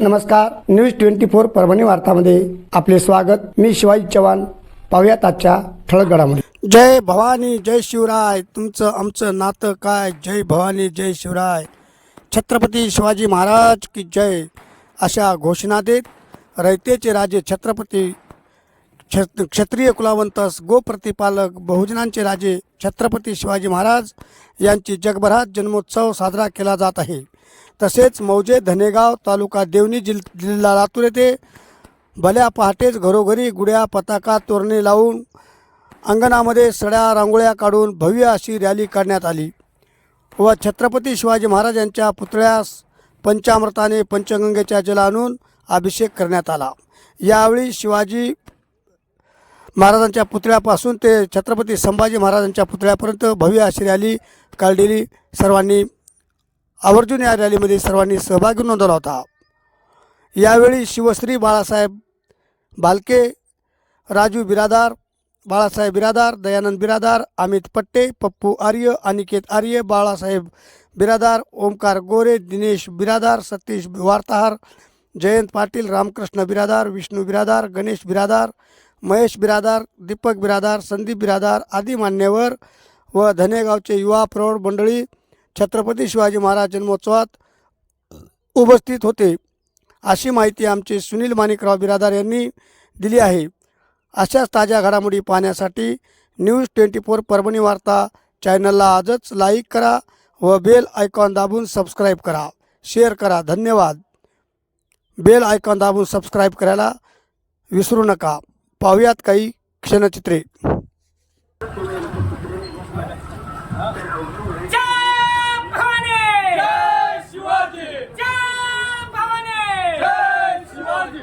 नमस्कार. News twenty four Parbhani वार्तामध्ये आपले स्वागत. मी शिवाजी चव्हाण. पाहुयात आजच्या ठळक जय भवानी जय शिवराय. तुमचं आमचं नातं काय? जय भवानी जय शिवराय. छत्रपती शिवाजी महाराज की जय? अशा घोषणा देत रयतेचे राजे छत्रपती क्षत्रिय कुलावंतस गोप्रतिपालक बहुजनांचे राजे छत्रपती शिवाजी महाराज यांची जगभरात जन्मोत्सव साजरा केला जात आहे. तसेच मौजे धनेगाव तालुका देवणी जिल जिल्हा लातूर येथे भल्या पहाटेच घरोघरी गुड्या पताका तोरणे लावून अंगणामध्ये सड्या रांगोळ्या काढून भव्य अशी रॅली काढण्यात आली. व छत्रपती शिवाजी महाराज यांच्या पुतळ्यास पंचामृताने पंचगंगेच्या जल आणून अभिषेक करण्यात आला. यावेळी शिवाजी महाराजांच्या पुतळ्यापासून ते छत्रपती संभाजी महाराजांच्या पुतळ्यापर्यंत भव्य अशी रॅली काढलेली सर्वांनी आवर्जून या रॅलीमध्ये सर्वांनी सहभागी नोंदवला होता. यावेळी शिवश्री बाळासाहेब बालके राजू बिरादार बाळासाहेब बिरादार दयानंद बिरादार अमित पट्टे पप्पू आर्य अनिकेत आर्य बाळासाहेब बिरादार ओमकार गोरे दिनेश बिरादार सतीश वार्ताहार जयंत पाटील रामकृष्ण बिरादार विष्णू बिरादार गणेश बिरादार महेश बिरादार दीपक बिरादार संदीप बिरादार आदी मान्यवर व धनेगावचे युवा प्रौढ मंडळी छत्रपती शिवाजी महाराज जन्मोत्सवात उपस्थित होते अशी माहिती आमचे सुनील माणिकराव बिरादार यांनी दिली आहे. अशाच ताज्या घडामोडी पाहण्यासाठी न्यूज ट्वेंटी फोर परभणी वार्ता चॅनलला आजच लाईक करा व बेल आयकॉन दाबून सबस्क्राईब करा. शेअर करा. धन्यवाद. बेल आयकॉन दाबून सबस्क्राईब करायला विसरू नका. पाहूयात काही क्षणचित्रे जय भवानी जय शिवाजी जय भवानी जय शिवाजी